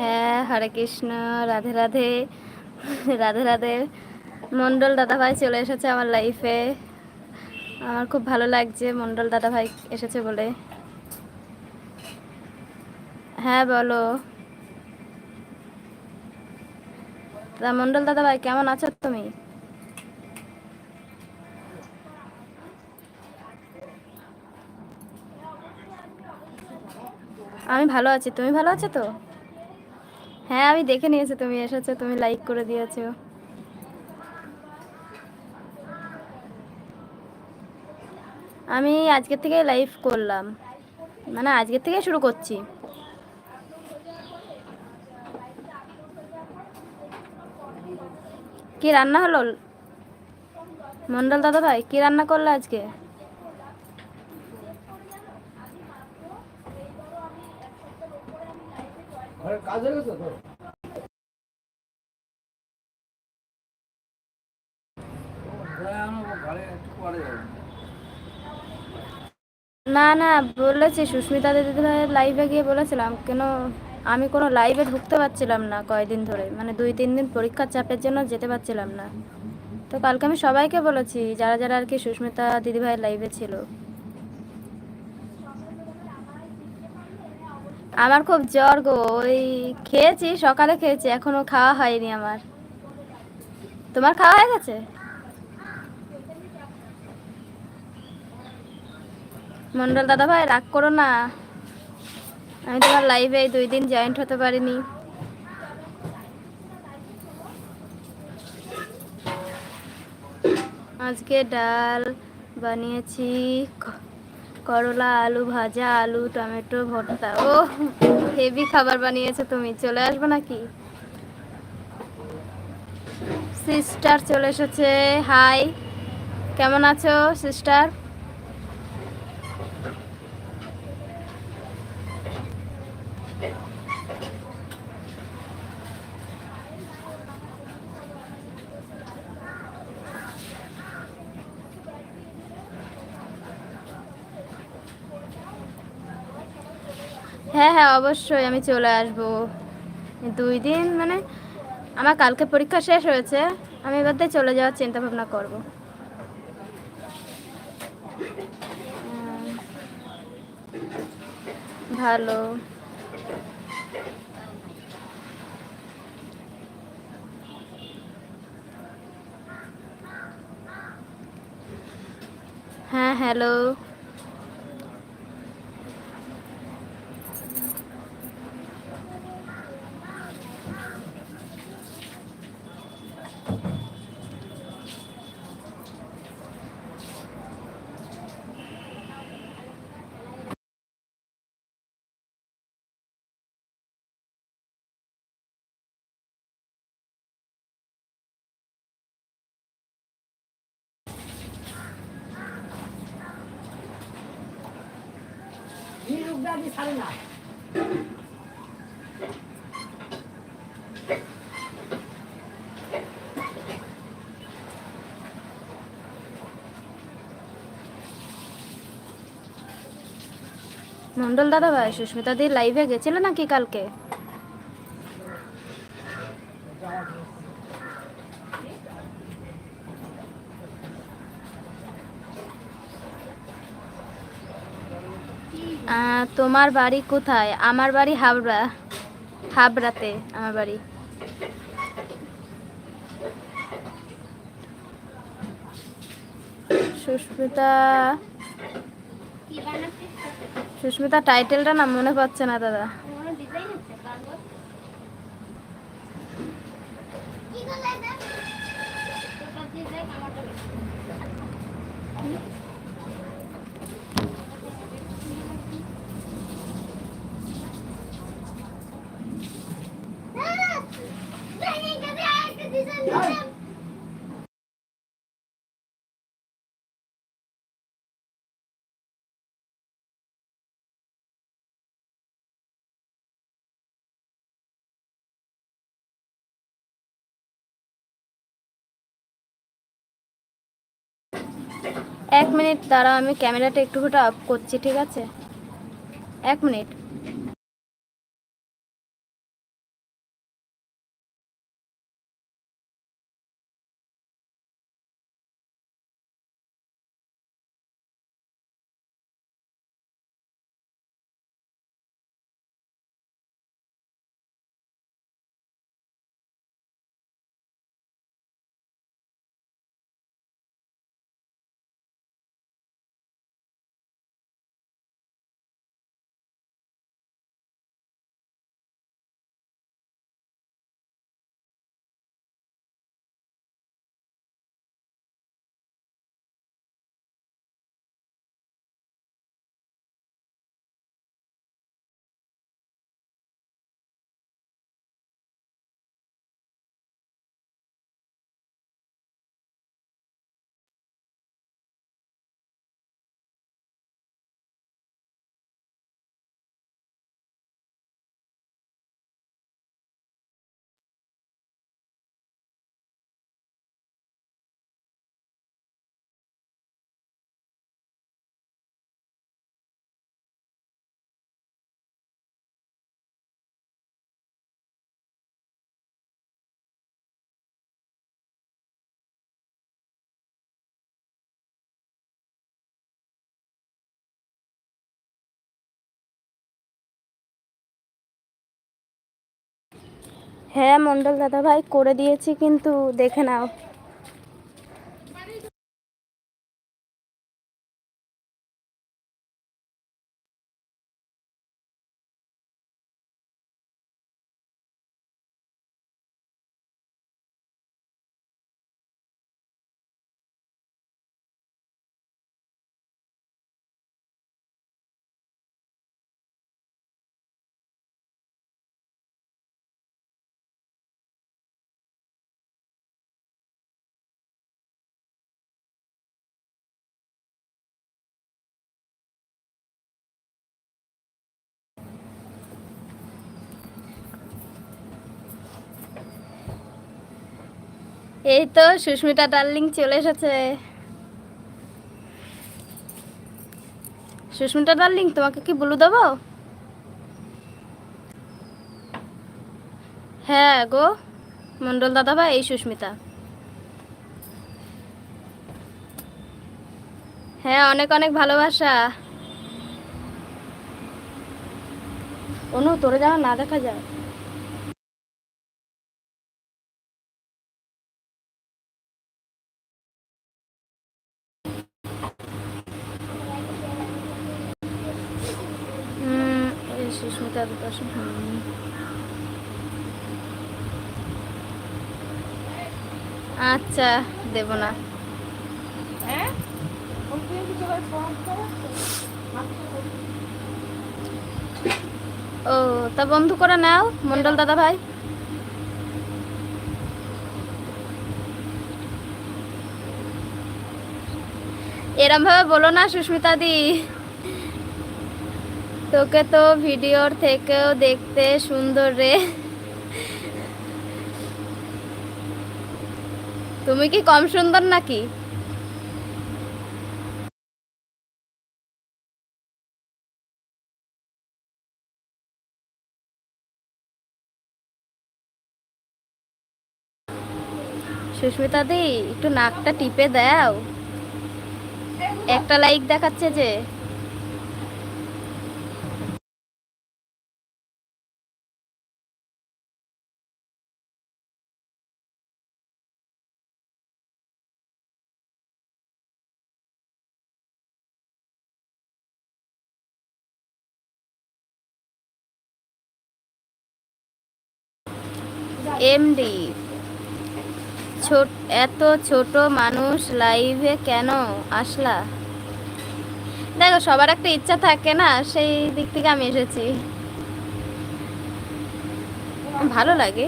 হ্যাঁ হরে কৃষ্ণ, রাধে রাধে রাধে রাধে। মণ্ডল দাদাভাই চলে এসেছে আমার লাইফে আমার খুব ভালো লাগছে মণ্ডল দাদাভাই এসেছে বলে। হ্যাঁ বলো। তা মণ্ডল দাদাভাই, কেমন আছো তুমি? আমি ভালো আছি, তুমি ভালো আছো তো? হ্যাঁ আমি দেখে নিয়েছি, তুমি এসেছ, তুমি লাইক করে দিয়েছ। আমি আজকের থেকে লাইভ করলাম। মানে আজকের থেকে শুরু করছি। কি রান্না হলো? মন্ডল দাদা ভাই কি রান্না করল আজকে ঘরে কাজ হয়ে গেছে তো হ্যাঁ, আমার ঘরে একটু পরে যাব না, বলেছি সুস্মিতা দিদিভাইয়ের লাইভে গিয়ে বলেছিলাম, কেন আমি কোনো লাইভে ঢুকতে পারছিলাম না কয়দিন ধরে মানে দুই, তিন দিন পরীক্ষার চাপের জন্য যেতে পারছিলাম না। তো কালকে আমি সবাইকে বলেছি, যারা যারা আর কি সুস্মিতা দিদি ভাইয়ের লাইভে ছিল। আমার খুব জ্বর গো, ওই খেয়েছি, সকালে খেয়েছি, এখনও খাওয়া হয়নি আমার। তোমার খাওয়া হয়ে গেছে? মন্ডল দাদা ভাই, রাগ করো না। আমি তোমার লাইভে দুই দিন জয়েন্ট হতে পারিনি। আজকে ডাল বানিয়েছি করলা, আলু ভাজা, আলু, টমেটো, ভর্তা। ও হেভি খাবার বানিয়েছো তুমি, চলে আসবে নাকি? সিস্টার চলে এসেছে হাই কেমন আছো সিস্টার হ্যাঁ হ্যাঁ অবশ্যই আমি চলে আসব। দুই দিন মানে আমার কালকে পরীক্ষা শেষ হয়েছে, আমি এবার চলে যাওয়ার চিন্তা ভাবনা করব ভালো। হ্যাঁ হ্যালো। ছাড়ে না। মন্ডল দাদা ভাই সুস্মিতা দি লাইভে গেছিল নাকি কালকে? তোমার বাড়ি কোথায়? আমার বাড়ি হাবড়া। হাবড়াতে, আমার বাড়ি। সুস্মিতা। সুস্মিতা টাইটেলটা না মনে পাচ্ছে না দাদা কোনো ডিজাইন আছে কাগজ কি করলে এটা? তোরটা দিয়ে দেখ আমারটা বেশি। আহ! ভেঙে গেছে, আরেকটা ডিজাইন দিলাম। এক মিনিট দ্বারা আমি ক্যামেরাটা একটু আপ করছি ঠিক আছে? এক মিনিট। হ্যাঁ মন্ডল দাদা ভাই করে দিয়েছি কিন্তু দেখে নাও। এই তো সুস্মিতা ডার্লিং চলে এসেছে। সুস্মিতা ডার্লিং, তোমাকে কি বলু দেবো? হ্যাঁ গো মন্ডল দাদা ভাই, এই সুস্মিতা। হ্যাঁ অনেক অনেক ভালোবাসা। অনু, তোরে যাওয়া না দেখা যায় হুম এই সুস্মিতা দুপাশে হুম আচ্ছা দেব না। ও, তা বন্ধু করে নাও, মন্ডল দাদা ভাই। এরম ভাবে বলো না, সুস্মিতা দি। তোকে তো ভিডিওর থেকেও দেখতে সুন্দর রে। তুমি কি কম সুন্দর নাকি? সুস্মিতা দি, একটু নাকটা টিপে দাও। একটা লাইক দেখাচ্ছে যে এমডি। ছোট, এত ছোট মানুষ লাইভে কেন আসলা? দেখো, সবার একটা ইচ্ছা থাকে না, সেই দিক থেকে আমি এসেছি। ভালো লাগে।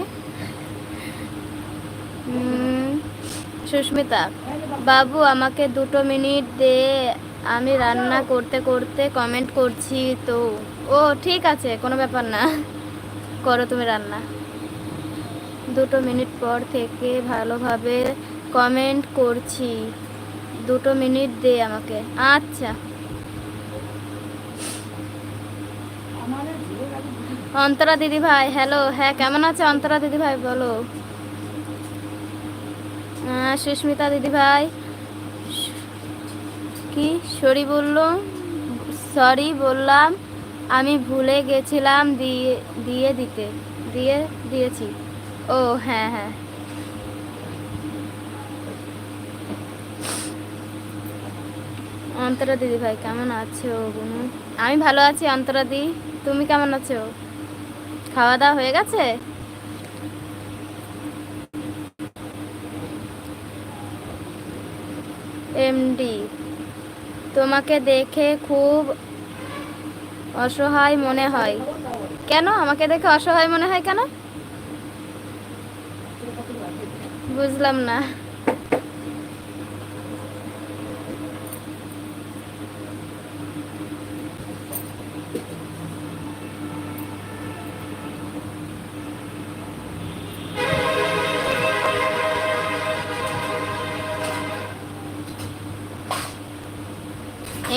সুস্মিতা, বাবু আমাকে দুটো মিনিট দে, আমি রান্না করতে করতে কমেন্ট করছি তো। ও, ঠিক আছে, কোনো ব্যাপার না। করো তুমি রান্না। দুটো মিনিট পর থেকে ভালোভাবে কমেন্ট করছি। দুটো মিনিট দে আমাকে। আচ্ছা। অন্তরা দিদি ভাই হ্যালো হ্যাঁ কেমন আছে অন্তরা দিদি ভাই, বলো। সুস্মিতা দিদি ভাই, কি? সরি বলল? সরি বললাম। আমি ভুলে গেছিলাম দিয়ে দিয়ে দিতে, দিয়ে দিয়েছি। ও হ্যাঁ হ্যাঁ। অন্তরা দিদি ভাই, কেমন আছো বুনু? আমি ভালো আছি অন্তরা দি। তুমি কেমন আছো? খাওয়া দাওয়া হয়ে গেছে? এমডি, তোমাকে দেখে খুব অসহায় মনে হয়। কেন? আমাকে দেখে অসহায় মনে হয় কেন? বুঝলাম না।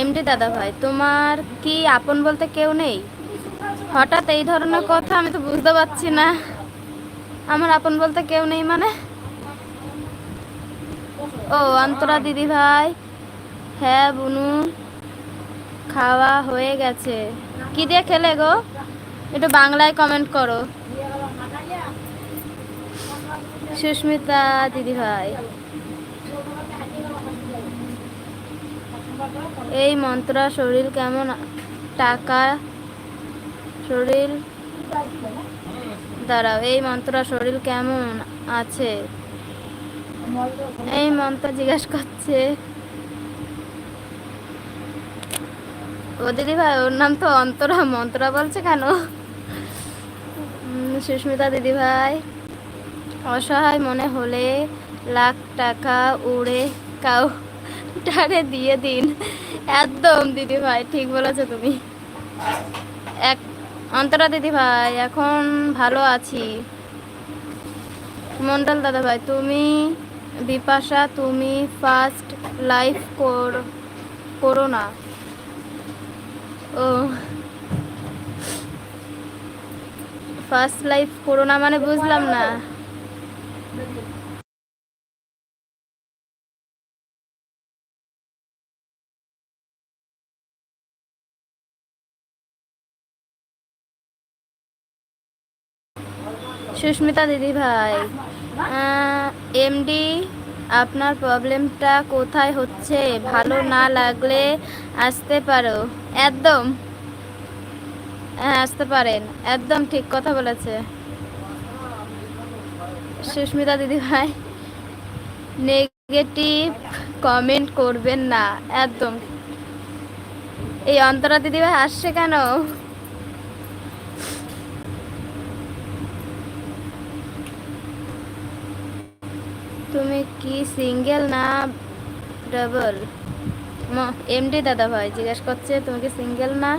এমডি দাদা ভাই, তোমার কি আপন বলতে কেউ নেই? হঠাৎ এই ধরনের কথা আমি তো বুঝতে পারছি না। আমার আপন বলতে কেউ নেই মানে? ও, অন্তরা দিদি ভাই। হ্যাঁ বুনু। খাওয়া হয়ে গেছে। কি দিয়ে খেলে গো? একটু বাংলায় কমেন্ট করো। সুস্মিতা দিদি ভাই। এই মন্ত্রা, শরীর কেমন? টাকা, শরীর? দাঁড়াও, এই মন্ত্রা, শরীর কেমন আছে? এই মন্ত্র জিজ্ঞেস করছে। ও দিদি ভাই, ওর নাম তো অন্তরা, মন্ত্রা বলছে কেন? সুস্মিতা দিদি ভাই, অসহায় মনে হলে লাখ টাকা উড়ে কাউ টারে দিয়ে দিন। একদম দিদি ভাই, ঠিক বলেছ তুমি। এক, অন্তরা দিদি ভাই, এখন ভালো আছি। মন্ডল দাদা ভাই, তুমি বিপাশা, তুমি ফার্স্ট লাইফ কর না। ও ফার্স্ট লাইফ করো না মানে বুঝলাম না। সুস্মিতা দিদি ভাই এমডি আপনার প্রবলেমটা কোথায় হচ্ছে? ভালো না লাগলে আসতে পারো। একদম। হ্যাঁ আসতে পারেন। একদম ঠিক কথা বলেছে। সুস্মিতা দিদি ভাই নেগেটিভ কমেন্ট করবেন না। একদম। এই অন্তরা দিদি ভাই আসছে কেন? তুমি কি সিঙ্গেল না ডাবল? এমডি দাদা ভাই জিজ্ঞেস করছে, তুমি কি সিঙ্গেল না?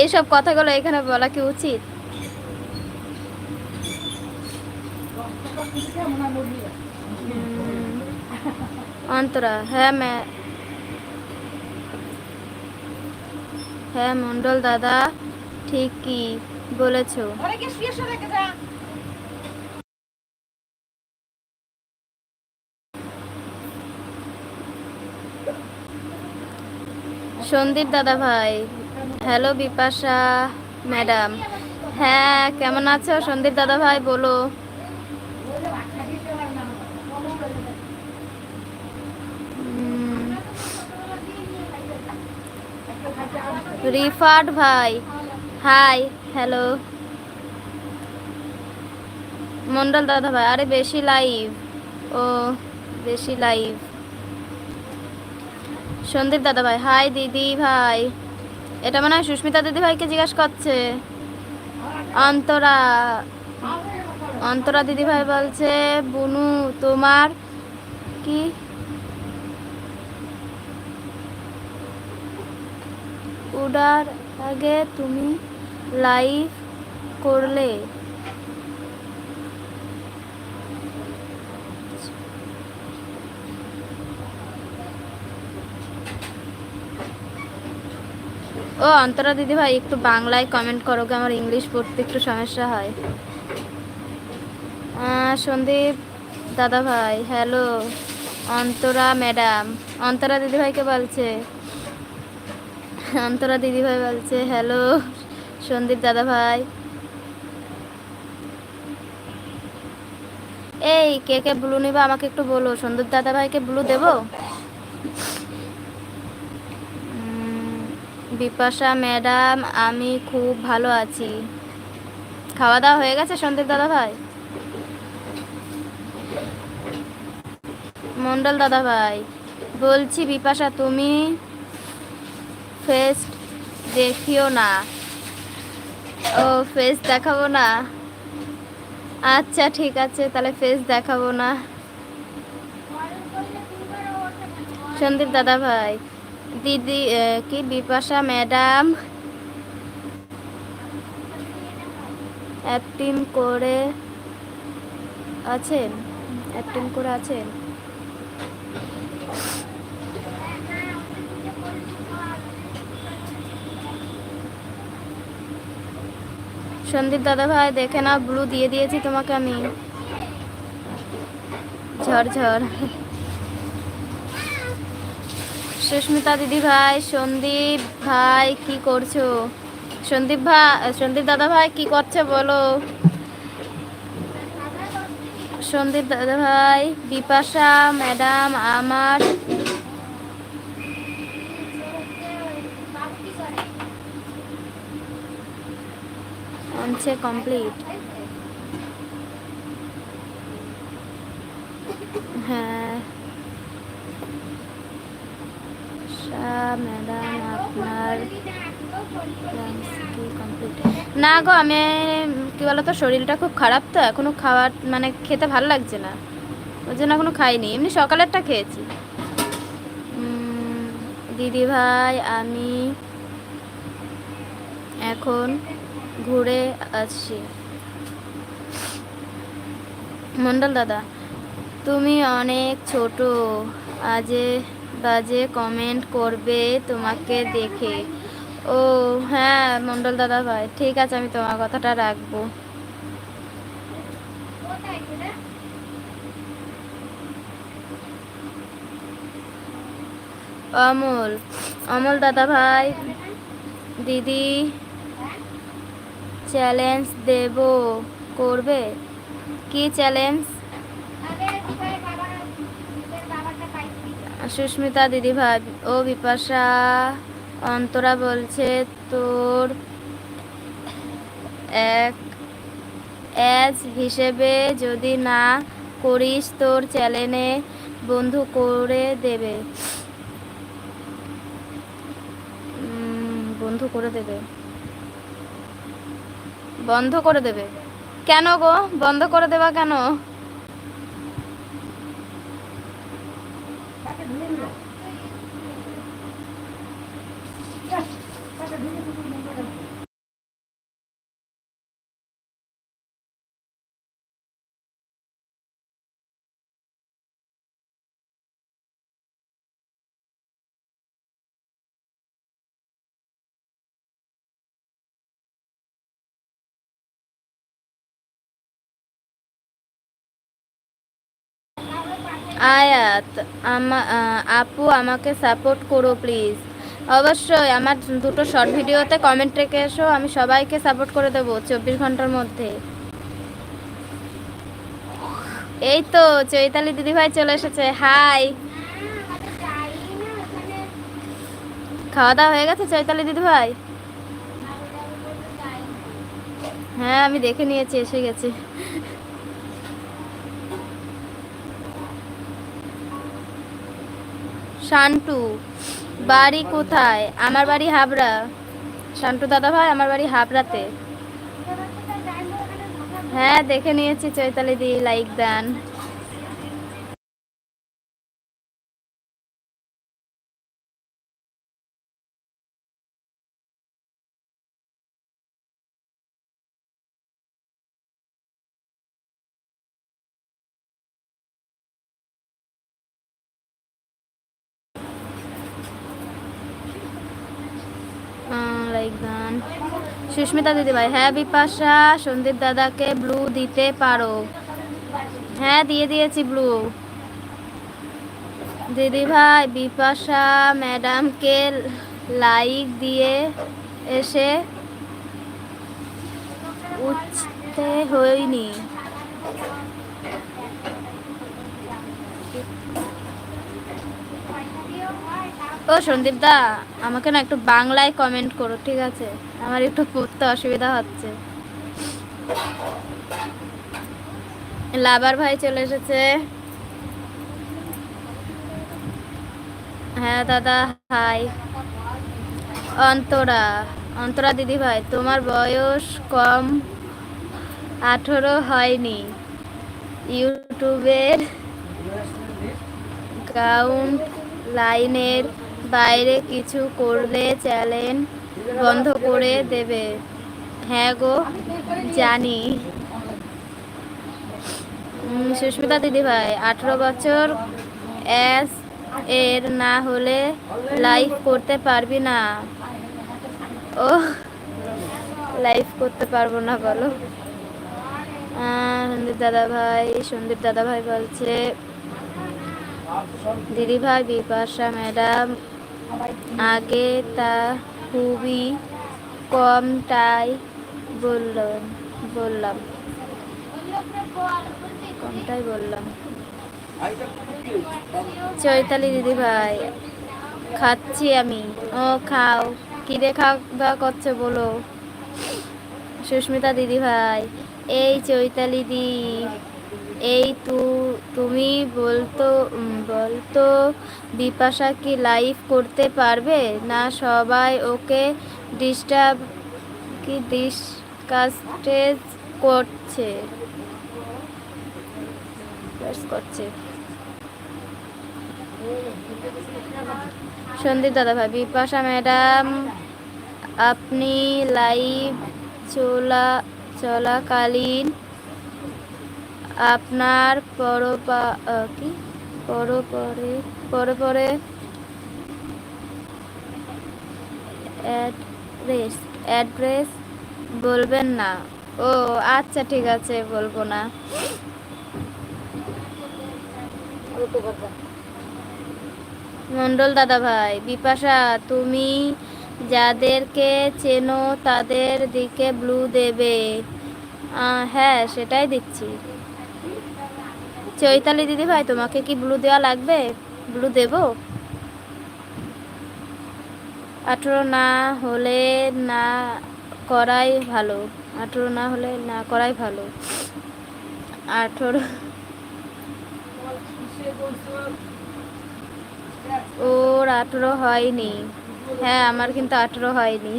এইসব কথাগুলো এখানে বলা কি উচিত? অন্তরা হ্যাঁ ম্যা হ্যাঁ মন্ডল দাদা, ঠিকই বলেছ। সন্দীপ দাদা ভাই। Hello Bipasha madam. হ্যাঁ কেমন আছো? সন্দীপ দাদা ভাই, বলো। রিফাট ভাই, হাই, হ্যালো। মন্ডল দাদা ভাই, আরে বেশি লাইভ। ও, বেশি লাইভ। সন্দীপ দাদা ভাই হাই দিদি ভাই। এটা মনে হয় সুস্মিতা দিদি ভাইকে জিজ্ঞাসা করছে। অন্তরা অন্তরা দিদি ভাই বলছে, বুনু, তোমার কি? উডার আগে তুমি লাইভ করলে। ও অন্তরা দিদি ভাই একটু বাংলায় কমেন্ট করো গো, আমার ইংলিশ পড়তে একটু সমস্যা হয়। সন্দীপ দাদা ভাই হ্যালো অন্তরা ম্যাডাম অন্তরা দিদি ভাইকে বলছে। অন্তরা দিদি ভাই বলছে হ্যালো সন্দীপ দাদা ভাই। এই কে কে ব্লু নিবা আমাকে একটু বলো সন্দীপ দাদা ভাইকে ব্লু দেবো? বিপাশা, ম্যাডাম, আমি খুব ভালো আছি। খাওয়া দাওয়া হয়ে গেছে, সন্দীপ দাদা ভাই মন্ডল দাদা ভাই বলছি বিপাশা, তুমি ফেস দেখিও না। ও ফেস দেখাবো না? আচ্ছা ঠিক আছে, তাহলে ফেস দেখাবো না। সন্দীপ দাদা ভাই দিদি কি বিপাশা ম্যাডাম? অ্যাক্টিং করে আছেন? অ্যাক্টিং করে আছেন? সন্দীপ দাদা ভাই দেখে না ব্লু দিয়ে দিয়েছি তোমাকে আমি। ঝড় ঝড় সুস্মিতা দিদি ভাই, সন্দীপ ভাই, কি করছ? সন্দীপ ভাই সন্দীপ দাদা ভাই, কি করছে বলো? সন্দীপ দাদা ভাই, বিপাশা, ম্যাডাম, আমার। কমপ্লিট হ্যাঁ। ম্যাডাম আপনার? না গো, আমি, কি বলতো, শরীরটা খুব খারাপ তো, এখনও খাওয়ার মানে খেতে ভালো লাগছে না। ওই জন্য এখনও খাইনি, এমনি সকালেরটা খেয়েছি। দিদি ভাই, আমি এখন ঘুরে আসছি। মন্ডল দাদা, তুমি অনেক ছোট, আজে বাজে কমেন্ট করবে তোমাকে দেখে। ও হ্যাঁ মন্ডল দাদা ভাই, ঠিক আছে, আমি তোমার কথাটা রাখব। অমল অমল দাদা ভাই, দিদি চ্যালেঞ্জ দেব, করবে? কি চ্যালেঞ্জ সুস্মিতা দিদি ভাই ও বিপাশা অন্তরা বলছে, তোর এক অ্যাজ হিসেবে যদি না করিস, তোর চ্যানেলে বন্ধু করে দেবে। বন্ধু করে দেবে? বন্ধ করে দেবে? কেন গো? বন্ধ করে দেবা কেন? আয়াত আপু আমাকে সাপোর্ট করো প্লিজ অবশ্যই, আমার দুটো শর্ট ভিডিওতে কমেন্ট রেখে এসো, আমি সবাইকে সাপোর্ট করে দেবো চব্বিশ ঘণ্টার মধ্যে। এই তো, চৈতালি দিদিভাই চলে এসেছে হাই খাওয়া দাওয়া হয়ে গেছে চৈতালি দিদিভাই? হ্যাঁ আমি দেখে নিয়েছি, এসে গেছে। শান্টু, বাড়ি কোথায়? আমার বাড়ি হাবড়া। শান্টু দাদা ভাই, আমার বাড়ি হাবড়াতে। হ্যাঁ দেখে নিয়েছি চৈতালি দি লাইক দেন লাইক দেন সুস্মিতা দিদি ভাই হ্যাঁ বিপাশা, সন্দীপ দাদাকে ব্লু দিতে পারো। হ্যাঁ দিয়ে দিয়েছি ব্লু দিদি ভাই, বিপাশা ম্যাডামকে লাইক দিয়ে এসে উঠতে হয়নি। ও সন্দীপ দা, আমাকে না একটু বাংলায় কমেন্ট করো, ঠিক আছে? আমার একটু পড়তে অসুবিধা হচ্ছে। লাভার ভাই চলে এসেছে। হ্যাঁ দাদা হাই অন্তরা অন্তরা দিদি ভাই, তোমার বয়স কম, আঠেরো হয়নি। ইউটিউবের কাউন্ট লাইনের বাইরে কিছু করলে চ্যানেল বন্ধ করে দেবে। হ্যাঁ গো, জানি। সুস্মিতা দিদি ভাই আঠেরো বছর এস এর না হলে লাইভ করতে পারবি না। ও লাইভ করতে পারব না, বলো। সন্দীপ দাদা ভাই সন্দীপ দাদা ভাই বলছে দিদি ভাই, বিপাশা ম্যাডাম, আগে তা খুবই কমটাই বললাম বললাম। কমটাই বললাম। চৈতালি দিদি ভাই, খাচ্ছি আমি। ও, খাও। কি রে খাওয়া করছে বলো। সুস্মিতা দিদি ভাই, এই চৈতালি দি এই তু, তুমি বলতো বলতো, বিপাশা কি লাইভ করতে পারবে? না সবাই ওকে ডিস্টার্ব কি ডিসকাস্টেজ করছে? করছে। সন্দীপ দাদা ভাই বিপাশা ম্যাডাম আপনি লাইভ চলা, চলাকালীন আপনার পরপা কি? পরপরে পরে পরে অ্যাড্রেস অ্যাড্রেস বলবেন না। ও আচ্ছা ঠিক আছে, বলব না। মন্ডল দাদা ভাই, বিপাশা, তুমি যাদেরকে চেনো তাদের দিকে ব্লু দেবে। হ্যাঁ সেটাই দিচ্ছি। চৈতালি দিদি ভাই, তোমাকে কি ব্লু দেওয়া লাগবে? ব্লু দেব? আঠেরো না হলে না করাই ভালো। আঠেরো না হলে না করাই ভালো। আঠেরো ওর আঠেরো হয়নি। হ্যাঁ আমার কিন্তু আঠেরো হয়নি।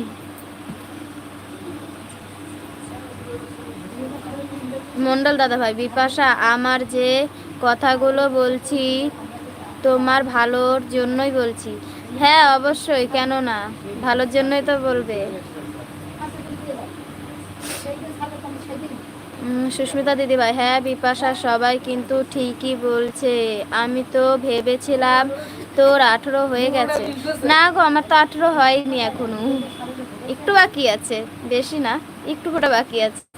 মন্ডল দাদা ভাই, বিপাশা, আমার যে কথাগুলো বলছি, তোমার ভালোর জন্যই বলছি। হ্যাঁ অবশ্যই কেন না ভালোর জন্যই তো বলবে। সুস্মিতা দিদি ভাই হ্যাঁ বিপাশা, সবাই কিন্তু ঠিকই বলছে। আমি তো ভেবেছিলাম তোর আঠেরো হয়ে গেছে। না গো, আমার তো আঠেরো হয়নি এখনও। একটু বাকি আছে, বেশি না, একটু কোটা বাকি আছে।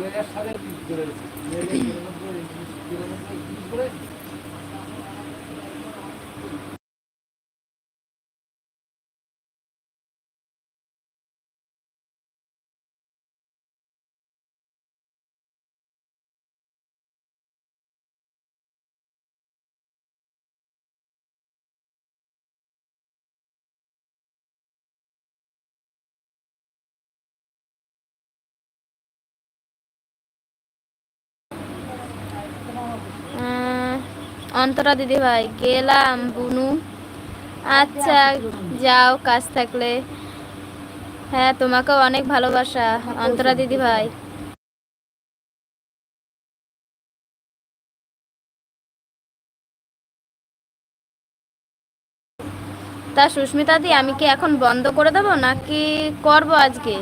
দুই হাজার সালে অন্তরা দিদি ভাই, গেলাম বুনু। আচ্ছা যাও, কাজ থাকলে। হ্যাঁ তোমাকেও অনেক ভালোবাসা, অন্তরা দিদি ভাই। তা সুস্মিতা দি, আমি কি এখন বন্ধ করে দেবো, নাকি করব আজকে?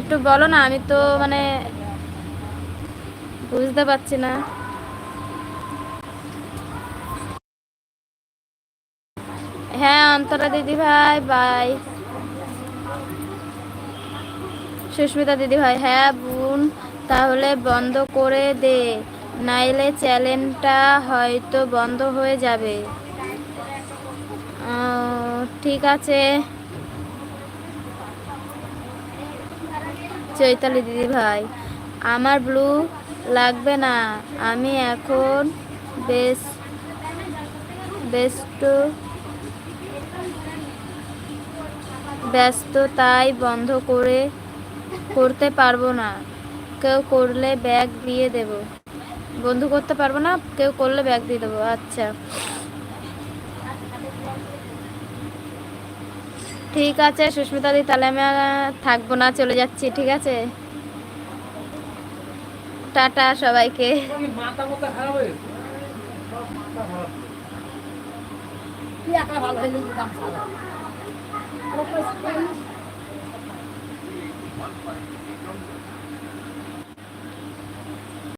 একটু বলো না, আমি তো মানে বুঝতে পারছি না। হ্যাঁ অন্তরা দিদি ভাই বাই সুস্মিতা দিদি ভাই হ্যাঁ বোন। তাহলে বন্ধ করে দে, নাইলে চ্যানেলটা হয়তো বন্ধ হয়ে যাবে। ঠিক আছে। চৈতালি দিদি ভাই, আমার ব্লু লাগবে না। আমি এখন বেশ ব্যস্ত ব্যস্ত, তাই বন্ধ করে করতে পারব না। কেউ করলে ব্যাগ দিয়ে দেব। বন্ধু করতে পারব না, কেউ করলে ব্যাগ দিয়ে দেবো। আচ্ছা। ঠিক আছে, সুস্মিতা দি, তাহলে আমি থাকব না, চলে যাচ্ছি, ঠিক আছে? টাটা সবাইকে। মাথা মাথা খারাপ